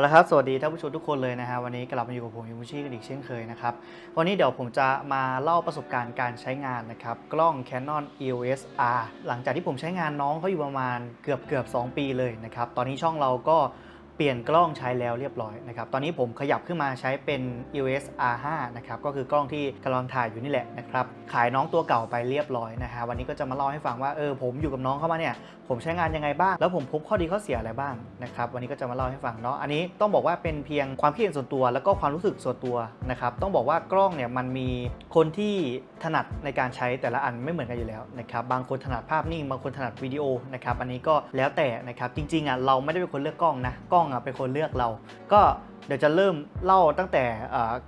เอาละครับ สวัสดีท่านผู้ชมทุกคนเลยนะฮะ วันนี้กลับมาอยู่กับผมยูมุชิกันอีกเช่นเคยนะครับ วันนี้เดี๋ยวผมจะมาเล่าประสบการณ์การใช้งานนะครับ กล้อง Canon EOS R หลังจากที่ผมใช้งานน้องเขาอยู่ประมาณเกือบเกือบ2 ปีเลยนะครับ ตอนนี้ช่องเราก็ ปลี่ยนกล้องใช้แล้วเรียบร้อยนะครับ ตอนนี้ผมขยับขึ้นมาใช้เป็น EOS R5 นะครับ ก็คือกล้องที่กำลังถ่ายอยู่นี่แหละนะครับ ขายน้องตัวเก่าไปเรียบร้อยนะฮะ วันนี้ก็จะมาเล่าให้ฟังว่า เออ ผมอยู่กับน้องเข้ามาเนี่ย ผมใช้งานยังไงบ้าง แล้วผมพบข้อดีข้อเสียอะไรบ้างนะครับ วันนี้ก็จะมาเล่าให้ฟังเนาะ อันนี้ต้องบอกว่าเป็นเพียงความคิดเห็นส่วนตัว แล้วก็ความรู้สึกส่วนตัวนะครับ ต้องบอกว่ากล้องเนี่ยมันมีคนที่ถนัดในการใช้แต่ละอันไม่เหมือนกันอยู่แล้วนะครับ บางคนถนัดภาพนิ่ง บางคนถนัดวิดีโอนะครับ อันนี้ก็แล้วแต่นะครับ จริงๆอะเราไม่ได้เป็นคนเลือกกล้องนะ กล้องอะเป็นคนเลือกเรา ก็ เดี๋ยวจะเริ่มเล่าตั้งแต่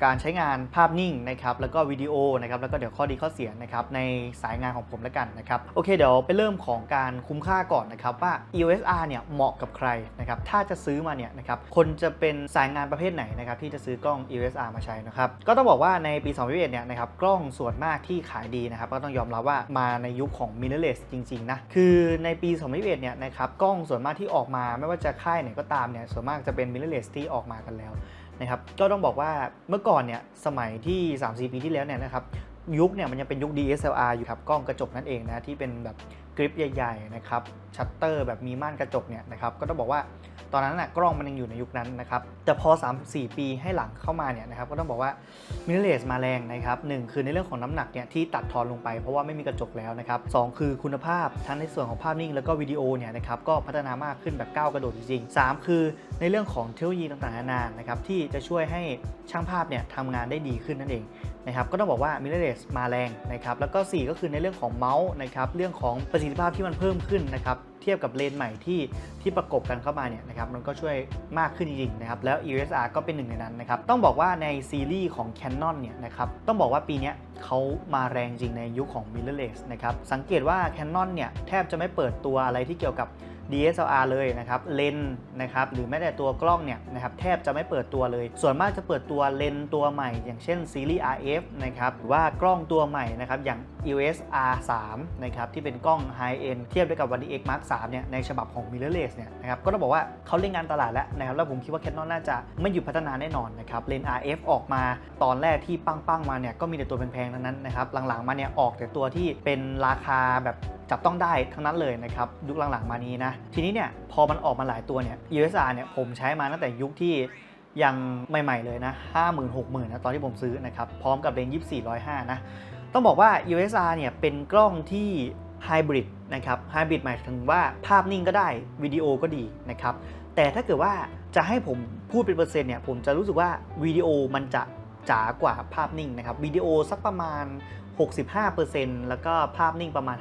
การใช้งานภาพนิ่งนะครับแล้วก็วิดีโอนะครับแล้วก็เดี๋ยวข้อดีข้อเสียนะครับในสายงานของผมแล้วกันนะครับโอเคเดี๋ยวไปเริ่มของการคุ้มค่าก่อนนะครับว่า EOS R เนี่ยเหมาะกับใครนะครับถ้าจะซื้อมาเนี่ยนะครับคนจะเป็นสายงานประเภทไหนนะครับที่จะซื้อกล้อง EOS R มาใช้นะครับก็ต้องบอกว่าในปี 2021เนี่ยนะครับกล้องส่วนมากที่ขายดีนะครับก็ต้องยอมรับว่ามาในยุคของ mirrorless จริงๆนะคือในปี 2021เนี่ยนะครับกล้องส่วนมากที่ออกมาไม่ว่าจะค่ายไหนก็ตามเนี่ยส่วนมากจะเป็น mirrorless ที่ออกมากันแล้วนะครับก็ต้องบอกว่าเมื่อก่อนเนี่ยสมัยที่ 3-4 ปีที่แล้วเนี่ยนะครับยุคเนี่ยมันยังเป็นยุค DSLR อยู่ครับกล้องกระจกนั่นเองนะที่เป็นแบบกริปใหญ่ ๆ นะครับ ชัตเตอร์แบบมีม่านกระจกเนี่ยนะครับก็ต้องบอกว่าตอนนั้นน่ะกล้องมันยังอยู่ในยุคนั้นนะครับแต่พอ 3-4 ปีให้หลังเข้ามาเนี่ยนะครับก็ต้องบอกว่ามิเรเลสมาแรงนะครับหนึ่งคือในเรื่องของน้ำหนักเนี่ยที่ตัดทอนลงไปเพราะว่าไม่มีกระจกแล้วนะครับสองคือคุณภาพทั้งในส่วนของภาพนิ่งแล้วก็วิดีโอเนี่ยนะครับก็พัฒนามากขึ้นแบบก้าวกระโดดจริงๆสามคือในเรื่องของเทคโนโลยีต่างๆนานานะครับที่จะช่วยให้ช่างภาพเนี่ยทำงานได้ดีขึ้นนั่นเองนะครับก็ต้องบอกว่า mirrorless มาแรงนะครับแล้วก็ 4 ก็คือในเรื่องของเมาส์นะครับเรื่องของประสิทธิภาพที่มันเพิ่มขึ้นนะครับเทียบกับเลนใหม่ที่ที่ประกบกันเข้ามาเนี่ยนะครับมันก็ช่วยมากขึ้นจริงๆนะครับแล้ว ESR ก็เป็นหนึ่งในนั้นนะครับต้องบอกว่าในซีรีส์ของ Canon เนี่ยนะครับต้องบอกว่าปีนี้เขามาแรงจริงในยุคของ mirrorless นะครับสังเกตว่า Canon เนี่ยแทบจะไม่เปิดตัวอะไรที่เกี่ยวกับ DSLR เลยนะครับเลนนะครับหรือแม้แต่ตัวกล้องเนี่ยนะครับแทบจะไม่เปิดตัวเลย ส่วนมากจะเปิดตัวเลนตัวใหม่ อย่างเช่นซีรีส์ RF นะครับหรือว่ากล้องตัวใหม่นะครับอย่าง EOS R3 นะครับที่เป็นกล้อง High End เทียบได้กับ One DX Mark 3เนี่ยในฉบับของ mirrorless เนี่ยนะครับก็ต้องบอกว่าเขาเล่นงานตลาดแล้วนะครับแล้วผมคิดว่า Canon น่าจะไม่หยุดพัฒนาแน่นอนนะครับเลน RF ออกมาตอนแรกที่ปังๆมาเนี่ยก็มีแต่ตัวแพงๆทั้งนั้นนะครับหลังๆมาเนี่ยออกแต่ตัวที่เป็นราคาแบบจับต้องได้ทั้งนั้นเลยนะครับยุคหลังๆมานี้นะทีนี้เนี่ยพอมันออกมาหลายตัวเนี่ย EOS R เนี่ยผมใช้มาตั้งแต่ยุคที่ยังใหม่ ๆ เลยนะ 50,000 60,000นะตอนที่ผมซื้อนะครับ พร้อมกับเลนส์24 105 นะ ต้องบอกว่า EOS R เนี่ยเป็นกล้องที่ไฮบริดนะครับไฮบริดหมายถึงว่าภาพนิ่งก็ได้ วิดีโอก็ดีนะครับ แต่ถ้าเกิดว่าจะให้ผมพูดเป็นเปอร์เซ็นต์เนี่ย ผมจะรู้สึกว่าวิดีโอมันจะ จ๋ากว่าภาพนิ่งนะครับวิดีโอสักประมาณ 65%แล้วก็ภาพนิ่งประมาณ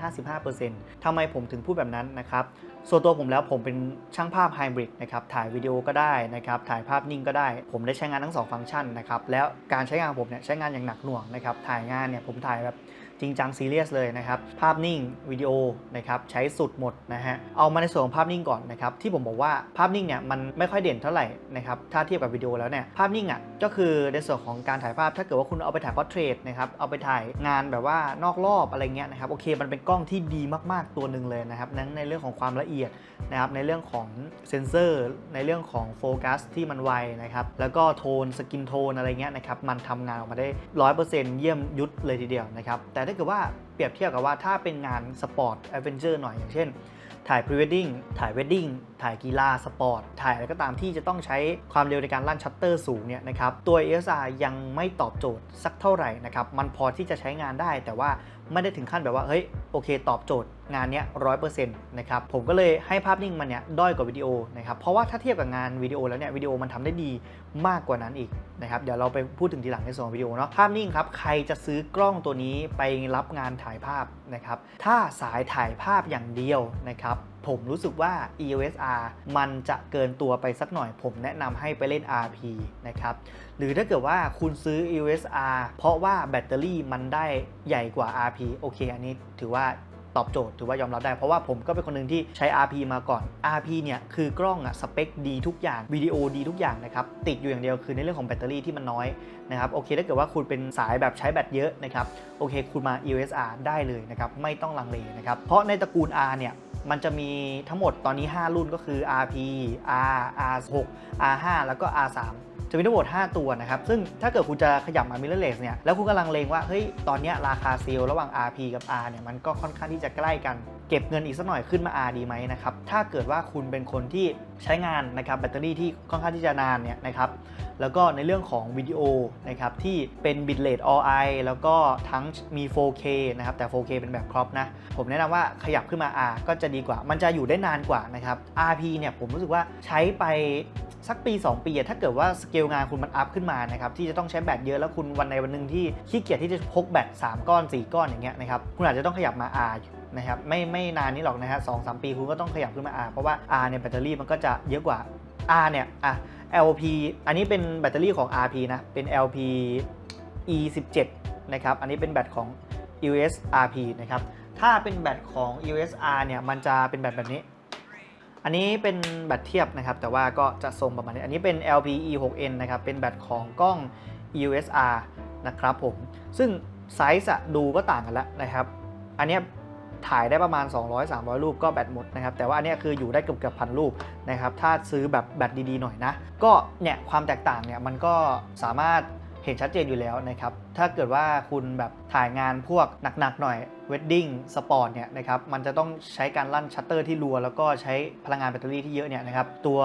55%ทำไมผมถึงพูดแบบนั้นนะครับส่วนตัวผมแล้วผมเป็นช่างภาพไฮบริดนะครับถ่ายวิดีโอก็ได้นะครับถ่ายภาพนิ่งก็ได้ ผมได้ใช้งานทั้ง 2 ฟังก์ชันนะครับแล้วการใช้งานผมเนี่ยใช้งานอย่างหนักหน่วงนะครับถ่ายงานเนี่ยผมถ่ายแบบ จริงจังซีเรียสเลยนะครับ ภาพนิ่งวิดีโอนะครับใช้สุดหมดนะฮะ เอามาในส่วนของภาพนิ่งก่อนนะครับที่ผมบอกว่าภาพนิ่งเนี่ยมันไม่ค่อยเด่นเท่าไหร่นะครับถ้าเทียบกับวิดีโอแล้วเนี่ยภาพนิ่งอะก็คือในส่วนของการถ่ายภาพถ้าเกิดว่าคุณเอาไปถ่ายพอร์เทรตนะครับเอาไปถ่ายงานแบบว่านอกรอบอะไรเงี้ยนะครับโอเคมันเป็นกล้องที่ดีมากๆตัวหนึ่งเลยนะครับนั้นในเรื่องของความละเอียดนะครับในเรื่องของเซนเซอร์ในเรื่องของโฟกัสที่มันไวนะครับแล้วก็โทนสกินโทนอะไรเงี้ยนะครับมันทำงานออกมาได้ร้อยเปอร์เซ็นต์เยี่ยมยุทธเลยทีเดียวนะครับแต่ถ้าเกิดว่าเปรียบเทียบกับว่าถ้าเป็นงานสปอร์ตแอดเวนเจอร์หน่อยอย่างเช่น ถ่ายพรีเวดดิ้งถ่ายเวดดิ้ง ถ่ายกีฬาสปอร์ต ถ่ายอะไรก็ตามที่จะต้องใช้ความเร็วในการลั่นชัตเตอร์สูงเนี่ยนะครับตัว ESR ยังไม่ตอบโจทย์สักเท่าไหร่นะครับมันพอที่จะใช้งานได้ แต่ว่าไม่ได้ถึงขั้นแบบว่าเฮ้ยโอเค ตอบโจทย์งานเนี้ยร้อยเปอร์เซ็นต์นะครับผมก็เลยให้ภาพนิ่งมันเนี่ยด้อยกว่าวิดีโอนะครับเพราะว่าถ้าเทียบกับงานวิดีโอแล้วเนี่ยวิดีโอมันทำได้ดีมากกว่านั้นอีกนะครับเดี๋ยวเราไปพูดถึงทีหลังในส่วนวิดีโอเนาะภาพนิ่งครับใครจะซื้อกล้องตัวนี้ไปรับงานถ่ายภาพนะครับถ้าสายถ่ายภาพอย่างเดียวนะครับผมรู้สึกว่า EOS R มันจะเกินตัวไปสักหน่อย ผมแนะนำให้ไปเล่น RP นะครับ หรือถ้าเกิดว่าคุณซื้อ EOS R เพราะว่าแบตเตอรี่มันได้ใหญ่กว่า RP โอเค อันนี้ถือว่า ตอบโจทย์ถือว่ายอมรับได้ เพราะว่าผมก็เป็นคนหนึ่งที่ใช้ RP มาก่อน RP เนี่ยคือกล้องอะสเปคดีทุกอย่างวิดีโอดีทุกอย่างนะครับติดอยู่อย่างเดียวคือในเรื่องของแบตเตอรี่ที่มันน้อยนะครับโอเคถ้าเกิดว่าคุณเป็นสายแบบใช้แบตเยอะนะครับโอเค คุณมา EOS R ได้เลยนะครับไม่ต้องลังเลนะครับเพราะในตระกูล R เนี่ยมันจะมีทั้งหมดตอนนี้ 5 รุ่นก็คือ RP R R6 R5 แล้วก็ R3 จะมีทั้งหมด 5 ตัวนะครับ ซึ่งถ้าเกิดคุณจะขยับมา mirrorless เนี่ย แล้วคุณกำลังเลงว่า เฮ้ย ตอนนี้ราคาเซลล์ระหว่าง RP กับ R เนี่ย มันก็ค่อนข้างที่จะใกล้กัน เก็บเงินอีกสักหน่อยขึ้นมา R ดีไหมนะครับ ถ้าเกิดว่าคุณเป็นคนที่ใช้งานนะครับแบตเตอรี่ที่ค่อนข้างที่จะนานเนี่ยนะครับ แล้วก็ในเรื่องของวิดีโอนะครับที่เป็น bitrate all i แล้วก็ทั้งมี 4K นะครับ แต่ 4K เป็นแบบครอปนะ ผมแนะนำว่าขยับขึ้นมา R ก็จะดีกว่า มันจะอยู่ได้นานกว่านะครับ RP เนี่ยผมรู้สึกว่าใช้ไป สักปี 2 ปีอะถ้าเกิดว่าสเกลงานคุณมันอัพขึ้นมานะครับที่จะต้องใช้แบตเยอะแล้วคุณวันในวันหนึ่งที่ขี้เกียจที่จะพกแบต3ก้อน 4 ก้อนอย่างเงี้ยนะครับคุณอาจจะต้องขยับมา R นะครับไม่ไม่นานนี้หรอกนะฮะสองสามปีคุณก็ต้องขยับขึ้นมา R เพราะว่า R เนี่ยแบตเตอรี่มันก็จะเยอะกว่า R เนี่ยอะ LP อันนี้เป็นแบตเตอรี่ของ RP นะเป็น LP E17 นะครับอันนี้เป็นแบตของ EOS RP นะครับถ้าเป็นแบตของ EOS R เนี่ยมันจะเป็นแบตแบบนี้ อันนี้เป็นแบตเทียบนะครับ แต่ว่าก็จะทรงประมาณนี้ อันนี้เป็น LP E6N นะครับ เป็นแบตของกล้อง EOS R นะครับผม ซึ่งไซส์ดูก็ต่างกันแล้วนะครับ อันนี้ถ่ายได้ประมาณ 200-300 รูปก็แบตหมดนะครับ แต่ว่าอันนี้คืออยู่ได้เกือบเกือบพันรูปนะครับ ถ้าซื้อแบบแบตดีๆหน่อยนะ ก็เนี่ยความแตกต่างเนี่ยมันก็สามารถ เห็นชัดเจนอยู่แล้วนะครับ ถ้าเกิดว่าคุณแบบถ่ายงานพวกหนักๆหน่อย เวดดิ้ง สปอร์ตเนี่ยนะครับ มันจะต้องใช้การลั่นชัตเตอร์ที่รัว แล้วก็ใช้พลังงานแบตเตอรี่ที่เยอะเนี่ยนะครับ ตัว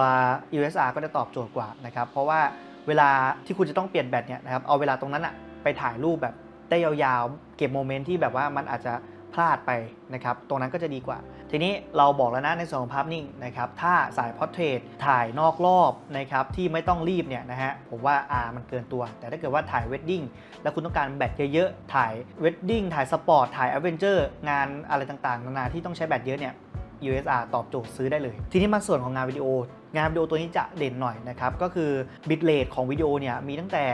USR ก็จะตอบโจทย์กว่านะครับ เพราะว่าเวลาที่คุณจะต้องเปลี่ยนแบตเนี่ยนะครับ เอาเวลาตรงนั้นอะไปถ่ายรูปแบบได้ยาวๆ เก็บโมเมนต์ที่แบบว่ามันอาจจะพลาดไปนะครับ ตรงนั้นก็จะดีกว่า ทีนี้เราบอกแล้วนะในส่วนของภาพนิ่งนะครับถ้าสายพอร์เทรตถ่ายนอกรอบนะครับที่ไม่ต้องรีบเนี่ยนะฮะผมว่า R มันเกินตัว แต่ถ้าเกิดว่าถ่ายเวดดิ้งแล้วคุณต้องการแบตเยอะๆถ่ายเวดดิ้งถ่ายสปอร์ตถ่ายแอดเวนเจอร์งานอะไรต่างๆ นานาที่ต้องใช้แบตเยอะเนี่ย USR ตอบโจทย์ซื้อได้เลย ทีนี้มาส่วนของงานวิดีโอ งานวิดีโอตัวนี้จะเด่นหน่อยนะครับ ก็คือ bitrate ของวิดีโอเนี่ยมีตั้งแต่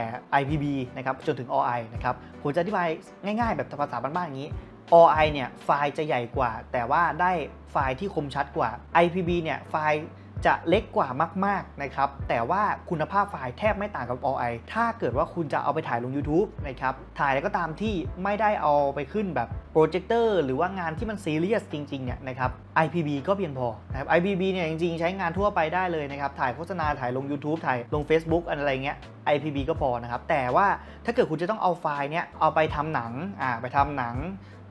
IPB นะครับจนถึง OI นะครับ ผมจะอธิบายง่ายๆ แบบภาษาบ้านๆอย่างนี้ OI เนี่ยไฟล์จะใหญ่กว่า แต่ว่าได้ไฟล์ที่คมชัดกว่า IPB เนี่ยไฟล์จะเล็กกว่ามากๆนะครับ แต่ว่าคุณภาพไฟล์แทบไม่ต่างกับ OI ถ้าเกิดว่าคุณจะเอาไปถ่ายลง YouTube นะครับ ถ่ายอะไรก็ตามที่ไม่ได้เอาไปขึ้นแบบโปรเจคเตอร์หรือว่างานที่มันซีเรียสจริงๆเนี่ยนะครับ IPB ก็เพียงพอนะครับ IPB เนี่ยจริงๆ ใช้งานทั่วไปได้เลยนะครับ ถ่ายโฆษณา ถ่ายลง YouTube ถ่ายลง Facebook อะไรเงี้ย IPB ก็พอนะครับ แต่ว่าถ้าเกิดคุณจะต้องเอาไฟล์เนี้ยเอาไปทำหนัง อ่า ไปทำหนัง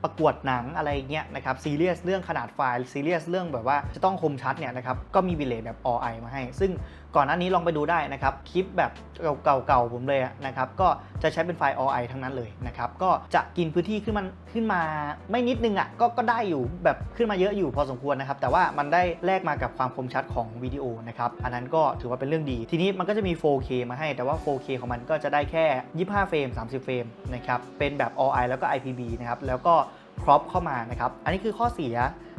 ประกวดหนังอะไรเงี้ยนะครับซีเรียสเรื่องขนาดไฟล์ซีเรียสเรื่องแบบว่าจะต้องคมชัดเนี่ยนะครับก็มีบิเลตแบบ OI มาให้ ซึ่ง ก่อนหน้านี้ลองไปดูได้นะครับคลิปแบบเก่าๆผมเลยนะครับก็จะใช้เป็นไฟล์ OI ทั้งนั้นเลยนะครับก็จะกินพื้นที่ขึ้นมาขึ้นมาไม่นิดนึงอะก็ก็ได้อยู่แบบขึ้นมาเยอะอยู่พอสมควรนะครับแต่ว่ามันได้แลกมากับความคมชัดของวิดีโอนะครับอันนั้นก็ถือว่าเป็นเรื่องดี ทีนี้มันก็จะมี 4K มาให้ แต่ว่า 4K ของมันก็จะได้แค่ 25 เฟรม 30 เฟรมนะครับเป็นแบบ OI แล้วก็ IPB นะครับแล้วก็ ครอปเข้ามานะครับ อันนี้คือข้อเสีย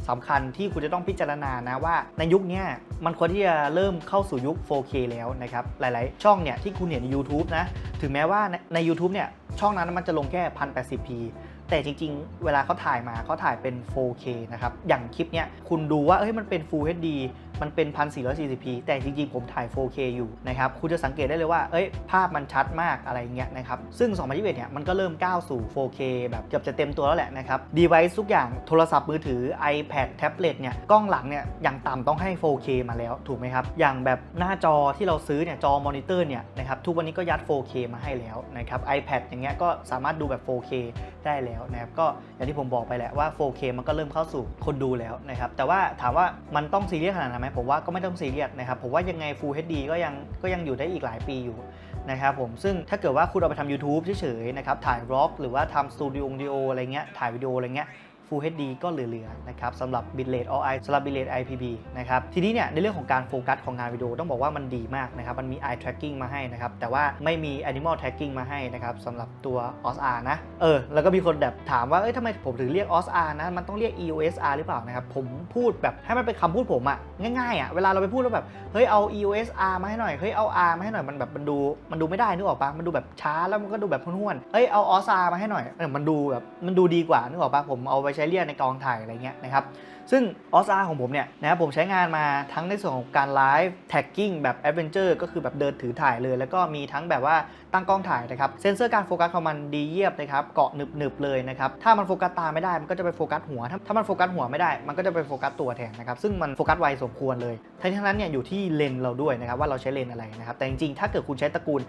สำคัญที่คุณจะต้องพิจารณานะว่าในยุคนี้มันควรที่จะเริ่มเข้าสู่ยุค 4K แล้วนะครับ หลายๆ ช่องเนี่ยที่คุณเห็นใน YouTube นะ ถึงแม้ว่าใน u t u b e เนี่ยช่องนั้นมันจะลงแค่ 1080p แต่จริงๆ เวลาเขาถ่ายมาเขาถ่ายเป็น 4K นะครับ อย่างคลิปเนี้ยคุณดูว่าเอ้ยมันเป็น Full HD มันเป็น 1440p แต่จริงๆ ผมถ่าย 4K อยู่นะครับ คุณจะสังเกตได้เลยว่า เอ้ย ภาพมันชัดมากอะไรเงี้ยนะครับ ซึ่ง 2021 เนี่ย มันก็เริ่มก้าวสู่ 4K แบบเกือบจะเต็มตัวแล้วแหละนะครับ device ทุกอย่าง โทรศัพท์มือถือ iPad แท็บเล็ตเนี่ย กล้องหลังเนี่ย อย่างต่ำต้องให้ 4K มาแล้ว ถูกไหมครับ อย่างแบบหน้าจอที่เราซื้อเนี่ย จอมอนิเตอร์เนี่ยนะครับ ทุกวันนี้ก็ยัด 4K มาให้แล้วนะครับ iPad อย่างเงี้ย ก็สามารถดูแบบ 4K ได้แล้วนะครับก็อย่างที่ผมบอกไปแหละว่า 4K มันก็เริ่มเข้าสู่คนดูแล้วนะครับแต่ว่าถามว่ามันต้องซีเรียสขนาดนั้นไหมผมว่าก็ไม่ต้องซีเรียสนะครับผมว่ายังไง Full HD ก็ยังก็ยังอยู่ได้อีกหลายปีอยู่นะครับผมซึ่งถ้าเกิดว่าคุณเอาไปทำ YouTube เฉยๆนะครับถ่ายร็อกหรือว่าทำสตูดิโอวิดีโออะไรเงี้ยถ่ายวิดีโออะไรเงี้ย Full HD ก็เหลือๆนะครับสำหรับ bitrate OI สำหรับ bitrate IPB นะครับทีนี้เนี่ยในเรื่องของการโฟกัสของงานวิดีโอต้องบอกว่ามันดีมากนะครับมันมี eye tracking มาให้นะครับแต่ว่าไม่มี animal tracking มาให้นะครับสำหรับตัว OSR นะเออแล้วก็มีคนแบบถามว่าเอ้ยทำไมผมถึงเรียก OSR นะมันต้องเรียก EOSR หรือเปล่านะครับผมพูดแบบให้มันเป็นคำพูดผมอะง่ายๆอะเวลาเราไปพูดแล้วแบบเฮ้ยเอา EOSR มาให้หน่อยเฮ้ยเอา R มาให้หน่อยมันแบบมันดูมันดูไม่ได้นึกออกปะมันดูแบบช้าแล้วมันก็ดูแบบห้วนๆเฮ้ยเอา OSR มาให้หน่อยมันดูแบบมันดูดีกว่านึกออกปะผมเอาไปใช้ช้เรียกในกองถ่ายอะไรเงี้ยนะครับซึ่ง OSR ของผมเนี่ยนะครับผมใช้งานมาทั้งในส่วนของการไลฟ์แท็กกิ้งแบบแอดเวนเจอร์ก็คือแบบเดินถือถ่ายเลย แล้วก็มีทั้งแบบว่าตั้งกล้องถ่ายนะครับ เซนเซอร์การโฟกัสของมันดีเยี่ยบนะครับ เกาะหนึบๆเลยนะครับ ถ้ามันโฟกัสตาไม่ได้มันก็จะไปโฟกัสหัว ถ้ามันโฟกัสหัวไม่ได้ มันก็จะไปโฟกัสตัวแทนนะครับ ซึ่งมันโฟกัสไวสมควรเลย ทั้งนี้ทั้งนั้นเนี่ยอยู่ที่เลนเราด้วยนะครับว่าเราใช้เลนอะไรนะครับแต่จริงๆถ้าเกิดคุณใช้ตระกูล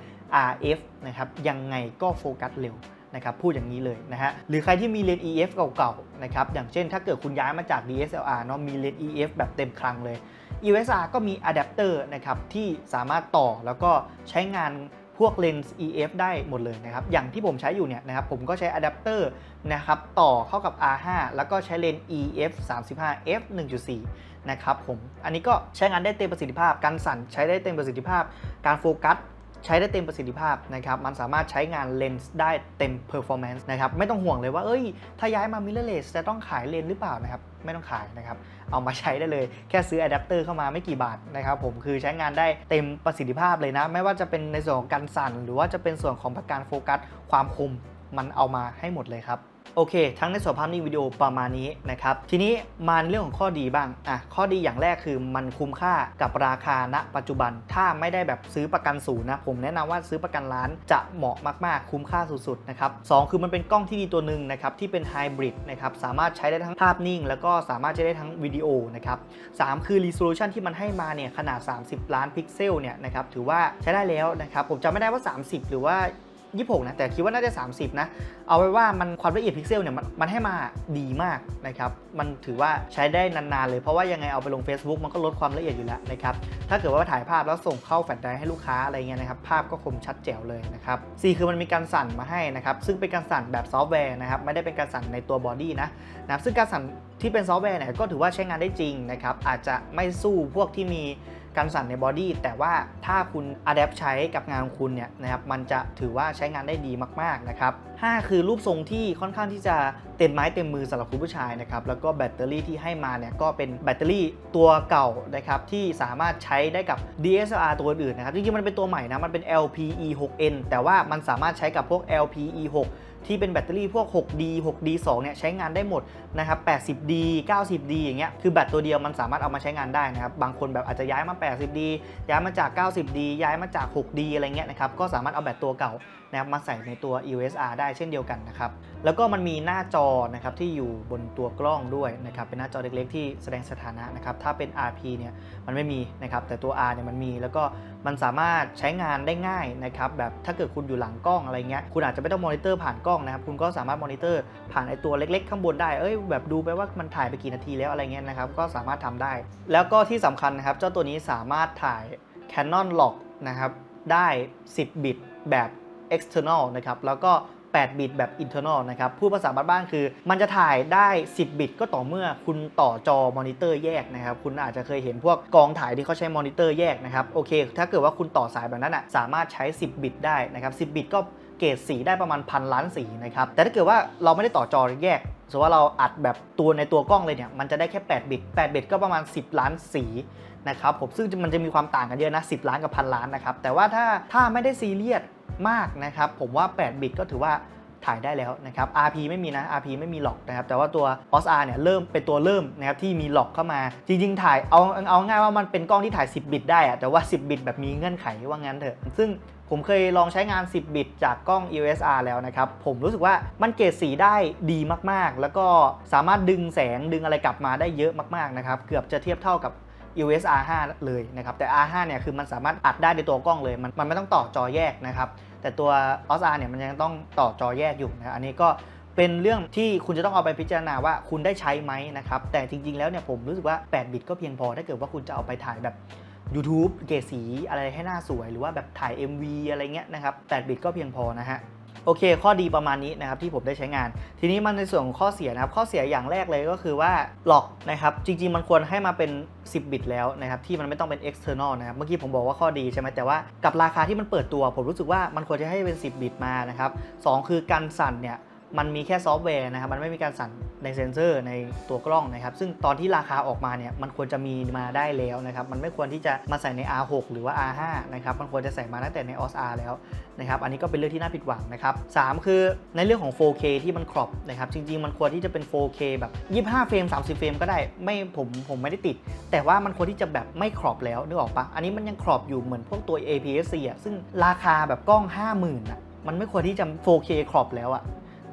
RF นะครับยังไงก็โฟกัสเร็ว นะครับพูดอย่างนี้เลยนะฮะหรือใครที่มีเลนส์ EF เก่าๆนะครับอย่างเช่นถ้าเกิดคุณย้ายมาจาก DSLR เนาะมีเลนส์ EF แบบเต็มคลังเลย EOSR ก็มีอะแดปเตอร์นะครับที่สามารถต่อแล้วก็ใช้งานพวกเลนส์ EF ได้หมดเลยนะครับ อย่างที่ผมใช้อยู่เนี่ยนะครับ ผมก็ใช้อะแดปเตอร์นะครับต่อเข้ากับ R5 แล้วก็ใช้เลนส์ EF 35 f 1.4 นะครับผม อันนี้ก็ใช้งานได้เต็มประสิทธิภาพ การสั่นใช้ได้เต็มประสิทธิภาพ การโฟกัส ใช้ได้เต็มประสิทธิภาพนะครับ มันสามารถใช้งานเลนส์ได้เต็ม performance นะครับ ไม่ต้องห่วงเลยว่า เอ้ย ถ้าย้ายมา mirrorless จะต้องขายเลนส์หรือเปล่านะครับ ไม่ต้องขายนะครับ เอามาใช้ได้เลย แค่ซื้ออะแดปเตอร์เข้ามาไม่กี่บาทนะครับผม คือใช้งานได้เต็มประสิทธิภาพเลยนะ ไม่ว่าจะเป็นในส่วนของการสั่น หรือว่าจะเป็นส่วนของการโฟกัส ความคม มันเอามาให้หมดเลยครับ โอเค ทั้งในส่วนภาพนิ่งวิดีโอประมาณนี้นะครับ ทีนี้มาในเรื่องของข้อดีบ้าง อะ ข้อดีอย่างแรกคือมันคุ้มค่ากับราคาณ ปัจจุบัน ถ้าไม่ได้แบบซื้อประกันศูนย์นะ ผมแนะนำว่าซื้อประกันล้านจะเหมาะมาก ๆ คุ้มค่าสุด ๆ นะครับสองคือมันเป็นกล้องที่ดีตัวหนึ่งนะครับ ที่เป็นไฮบริดนะครับ สามารถใช้ได้ทั้งภาพนิ่ง แล้วก็สามารถใช้ได้ทั้งวิดีโอนะครับสามคือ resolution ที่มันให้มาเนี่ยขนาด 30 ล้านพิกเซลเนี่ยนะครับ ถือว่าใช้ได้แล้วนะครับ ผมจำไม่ได้ว่า 30 หรือว่า 26 นะ แต่คิดว่าน่าจะ 30 นะ เอาไว้ว่ามันความละเอียดพิกเซลเนี่ยมันมันให้มาดีมากนะครับ มันถือว่าใช้ได้นานๆเลย เพราะว่ายังไงเอาไปลง Facebook มันก็ลดความละเอียดอยู่แล้วนะครับ ถ้าเกิดว่าถ่ายภาพแล้วส่งเข้าแฟลชไดรฟ์ให้ลูกค้าอะไรเงี้ยนะครับ ภาพก็คมชัดแจ๋วเลยนะครับ4คือมันมีการสั่นมาให้นะครับ ซึ่งเป็นการสั่นแบบซอฟต์แวร์นะครับ ไม่ได้เป็นการสั่นในตัวบอดี้นะนะซึ่งการสั่นที่เป็นซอฟต์แวร์เนี่ยก็ถือว่าใช้งานได้จริงนะครับ อาจจะไม่สู้พวกที่มี การสั่นในบอดี้แต่ว่าถ้าคุณอัดแอปใช้กับงานของคุณเนี่ยนะครับมันจะถือว่าใช้งานได้ดีมากๆนะครับ5คือรูปทรงที่ค่อนข้างที่จะเต็มไม้เต็มมือสำหรับคุณผู้ชายนะครับแล้วก็แบตเตอรี่ที่ให้มาเนี่ยก็เป็นแบตเตอรี่ตัวเก่านะครับที่สามารถใช้ได้กับ DSLR ตัวอื่นนะครับจริงๆมันเป็นตัวใหม่นะมันเป็น LPE6N แต่ว่ามันสามารถใช้กับพวก LPE6 ที่เป็นแบตเตอรี่พวก 6D 6D2 เนี่ยใช้งานได้หมดนะครับ 80D 90D อย่างเงี้ย คือแบตตัวเดียวมันสามารถเอามาใช้งานได้นะครับ บางคนแบบอาจจะย้ายมา 80D ย้ายมาจาก 90D ย้ายมาจาก 6D อะไรเงี้ยนะครับ ก็สามารถเอาแบตตัวเก่า นะครับมาใส่ในตัว EOSR ได้เช่นเดียวกันนะครับแล้วก็มันมีหน้าจอนะครับที่อยู่บนตัวกล้องด้วยนะครับเป็นหน้าจอเล็กๆที่แสดงสถานะนะครับถ้าเป็น RP เนี่ยมันไม่มีนะครับแต่ตัว R เนี่ยมันมี แล้วก็มันสามารถใช้งานได้ง่ายนะครับแบบถ้าเกิดคุณอยู่หลังกล้องอะไรเงี้ยคุณอาจจะไม่ต้องมอนิเตอร์ผ่านกล้องนะครับคุณก็สามารถมอนิเตอร์ผ่านไอตัวเล็กๆ ข้างบนได้เอ้ยแบบดูไปว่ามันถ่ายไปกี่นาทีแล้วอะไรเงี้ยนะครับก็สามารถทำได้ แล้วก็ที่สำคัญนะครับเจ้าตัวนี้สามารถถ่าย Canon Log นะครับได้ 10 บิตแบบ external นะครับแล้วก็ 8 บิตแบบ internal นะครับพูดภาษาบ้านๆคือ มันจะถ่ายได้ 10 บิตก็ต่อเมื่อคุณต่อจอมอนิเตอร์แยกนะครับคุณอาจจะเคยเห็นพวกกองถ่ายที่เขาใช้มอนิเตอร์แยกนะครับโอเค ถ้าเกิดว่าคุณต่อสายแบบนั้นอะสามารถใช้ 10 บิตได้นะครับ10 บิตก็เกรดสีได้ประมาณพันล้านสีนะครับแต่ถ้าเกิดว่าเราไม่ได้ต่อจอแยกสมมติว่าเราอัดแบบตัวในตัวกล้องเลยเนี่ย มันจะได้แค่ 8 บิต 8 บิตก็ประมาณ 10 ล้านสีนะครับผม ซึ่งมันจะมีความต่างกันเยอะนะ 10 ล้านกับพันล้านนะครับ แต่ว่าถ้าถ้าไม่ได้ซีเรียส มากนะครับ ผมว่า 8 บิตก็ถือว่าถ่ายได้แล้วนะครับ RP ไม่มีนะ RP ไม่มีหลอกนะครับ แต่ว่าตัว OSR เนี่ยเริ่มเป็นตัวเริ่มนะครับที่มีหลอกเข้ามา จริง ๆ ถ่ายเอาเอาง่ายว่ามันเป็นกล้องที่ถ่าย 10 บิตได้อะแต่ว่า 10 บิตแบบมีเงื่อนไขว่างั้นเถอะ ซึ่งผมเคยลองใช้งาน 10 บิตจากกล้อง EOSR แล้วนะครับ ผมรู้สึกว่ามันเกรดสีได้ดีมากๆ แล้วก็สามารถดึงแสงดึงอะไรกลับมาได้เยอะมากๆนะครับ เกือบจะเทียบเท่ากับ EOS R5 เลยนะครับแต่ R5 เนี่ยคือมันสามารถอัดได้ในตัวกล้องเลย มันมันไม่ต้องต่อจอแยกนะครับแต่ตัว OSR เนี่ยมันยังต้องต่อจอแยกอยู่นะอันนี้ก็เป็นเรื่องที่คุณจะต้องเอาไปพิจารณาว่าคุณได้ใช้ไหมนะครับแต่จริง ๆ แล้วเนี่ยผมรู้สึกว่า 8 บิตก็เพียงพอถ้าเกิดว่าคุณจะเอาไปถ่ายแบบ YouTube เกสีอะไรให้หน้าสวย หรือว่าแบบถ่าย MV อะไรเงี้ยนะครับ 8 บิตก็เพียงพอนะฮะ โอเค ข้อดีประมาณนี้นะครับที่ผมได้ใช้งาน ทีนี้มันในส่วนของข้อเสียนะครับ ข้อเสียอย่างแรกเลยก็คือว่าหลอกนะครับ จริง ๆ มันควรให้มาเป็น 10 บิตแล้วนะครับ ที่มันไม่ต้องเป็น external นะครับ เมื่อกี้ผมบอกว่าข้อดีใช่ไหมแต่ว่ากับราคาที่มันเปิดตัว ผมรู้สึกว่ามันควรจะให้เป็น 10 บิตมานะครับสองคือการสั่นเนี่ย มันมีแค่ซอฟต์แวร์นะครับ มันไม่มีการสั่นในเซ็นเซอร์ในตัวกล้องนะครับ ซึ่งตอนที่ราคาออกมาเนี่ย มันควรจะมีมาได้แล้วนะครับ มันไม่ควรที่จะมาใส่ใน R6 หรือว่า R5 นะครับ มันควรจะใส่มาตั้งแต่ใน OS R แล้วนะครับ อันนี้ก็เป็นเรื่องที่น่าผิดหวังนะครับสามคือในเรื่องของ 4K ที่มันครอปนะครับ จริง ๆ มันควรที่จะเป็น 4K แบบ 25 เฟรม 30 เฟรมก็ได้ ไม่ผมผมไม่ได้ติด แต่ว่ามันควรที่จะแบบไม่ครอปแล้วนึกออกปะอันนี้มันยังครอปอยู่เหมือนพวกตัว APS-C อะ ซึ่งราคาแบบกล้อง 50,000อะ มันไม่ควรที่จะ 4K ครอปแล้วอะ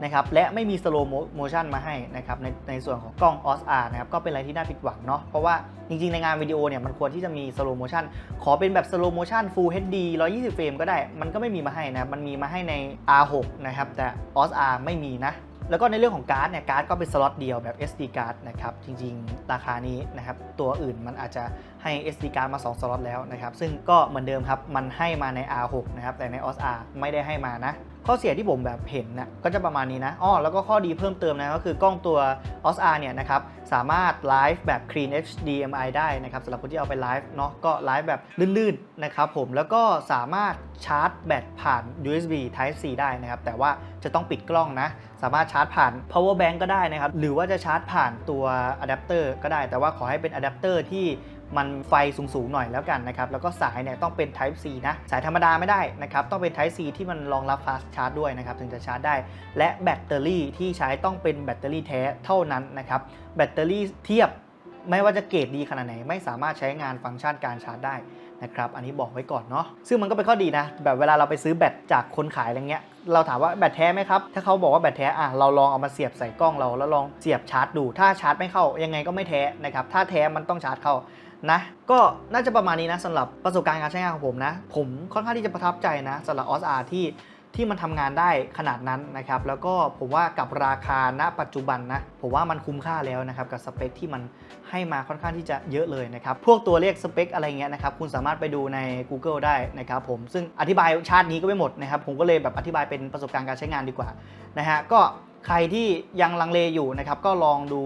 นะครับและไม่มี slow motion มาให้นะครับในในส่วนของกล้อง OS R นะครับก็เป็นอะไรที่น่าผิดหวังเนาะเพราะว่าจริงๆ ในงานวิดีโอเนี่ยมันควรที่จะมี slow motion ขอเป็นแบบ slow motion full HD 120 เฟรมก็ได้ มันก็ไม่มีมาให้นะมันมีมาให้ใน R6 นะครับแต่ OS R ไม่มีนะแล้วก็ในเรื่องของการ์ดเนี่ยการ์ดก็เป็นสล็อตเดียวแบบ SD card นะครับจริงๆ ราคานี้นะครับตัวอื่นมันอาจจะให้ SD card มา 2 สล็อตแล้วนะครับซึ่งก็เหมือนเดิมครับมันให้มาใน R6 นะครับแต่ใน OS R ไม่ได้ให้มานะ ข้อเสียที่ผมแบบเห็นนะก็จะประมาณนี้นะอ้อแล้วก็ข้อดีเพิ่มเติมนะก็คือกล้องตัว OS R เนี่ยนะครับสามารถไลฟ์แบบ Clean HDMI ได้นะครับสำหรับคนที่เอาไปไลฟ์เนาะก็ไลฟ์แบบลื่นๆนะครับผมแล้วก็สามารถชาร์จแบตผ่าน USB Type C ได้นะครับแต่ว่าจะต้องปิดกล้องนะสามารถชาร์จผ่าน power bank ก็ได้นะครับหรือว่าจะชาร์จผ่านตัวอะแดปเตอร์ก็ได้แต่ว่าขอให้เป็นอะแดปเตอร์ที่ มันไฟสูงๆหน่อยแล้วกันนะครับ แล้วก็สายเนี่ยต้องเป็น Type C นะ สายธรรมดาไม่ได้นะครับ ต้องเป็น Type C ที่มันรองรับ fast charge ด้วยนะครับ ถึงจะชาร์จได้ และแบตเตอรี่ที่ใช้ต้องเป็นแบตเตอรี่แท้เท่านั้นนะครับ แบตเตอรี่เทียบไม่ว่าจะเกรดดีขนาดไหน ไม่สามารถใช้งานฟังก์ชันการชาร์จได้ นะครับ อันนี้บอกไว้ก่อนเนาะ ซึ่งมันก็เป็นข้อดีนะ แบบเวลาเราไปซื้อแบตจากคนขายอะไรเงี้ย เราถามว่าแบตแท้ไหมครับ ถ้าเขาบอกว่าแบตแท้ อะ เราลองเอามาเสียบใส่กล้องเราแล้วลองเสียบชาร์จดู ถ้าชาร์จไม่เข้ายังไงก็ไม่แท้นะครับ ถ้าแท้มันต้องชาร์จเข้านะ ก็น่าจะประมาณนี้นะสำหรับประสบการณ์การใช้งานของผมนะ ผมค่อนข้างที่จะประทับใจนะสำหรับ OS R ที่ ที่มันทำงานได้ขนาดนั้นนะครับ แล้วก็ผมว่ากับราคาณปัจจุบันนะ ผมว่ามันคุ้มค่าแล้วนะครับ กับสเปคที่มันให้มาค่อนข้างที่จะเยอะเลยนะครับ พวกตัวเลขสเปคอะไรเงี้ยนะครับ คุณสามารถไปดูใน Google ได้นะครับผม ซึ่งอธิบายชาตินี้ก็ไม่หมดนะครับ ผมก็เลยแบบอธิบายเป็นประสบการณ์การใช้งานดีกว่านะฮะ ก็ใครที่ยังลังเลอยู่นะครับ ก็ลองดู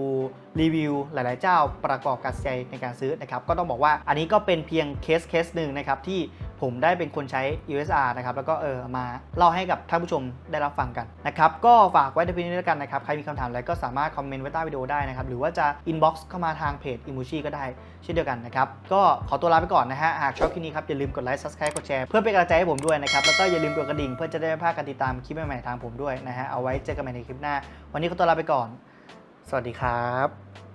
รีวิวหลาย ๆ เจ้าประกอบการตัดสินใจในการซื้อนะครับ ก็ต้องบอกว่าอันนี้ก็เป็นเพียงเคสเคสหนึ่งนะครับที่ ผมได้เป็นคนใช้ USR นะครับ แล้วก็เออมาเล่าให้กับท่านผู้ชมได้รับฟังกันนะครับ ก็ฝากไว้ในเพียงนี้แล้วกันนะครับ ใครมีคำถามอะไรก็สามารถคอมเมนต์ไว้ใต้วิดีโอได้นะครับ หรือว่าจะ inbox เข้ามาทางเพจ i m u c h i ก็ได้เช่นเดียวกันนะครับ ก็ขอตัวลาไปก่อนนะฮะ หากชอบคลิปนี้ครับ อย่าลืมกดไลค์ subscribe กดแชร์เพื่อเป็นกำลังใจให้ผมด้วยนะครับ แล้วก็อย่าลืมกดกระดิ่งเพื่อจะได้ไม่พลาดการติดตามคลิปใหม่ๆทางผมด้วยนะฮะ เอาไว้เจอกันใหม่ในคลิปหน้า วันนี้ขอตัวลาไปก่อน สวัสดีครับ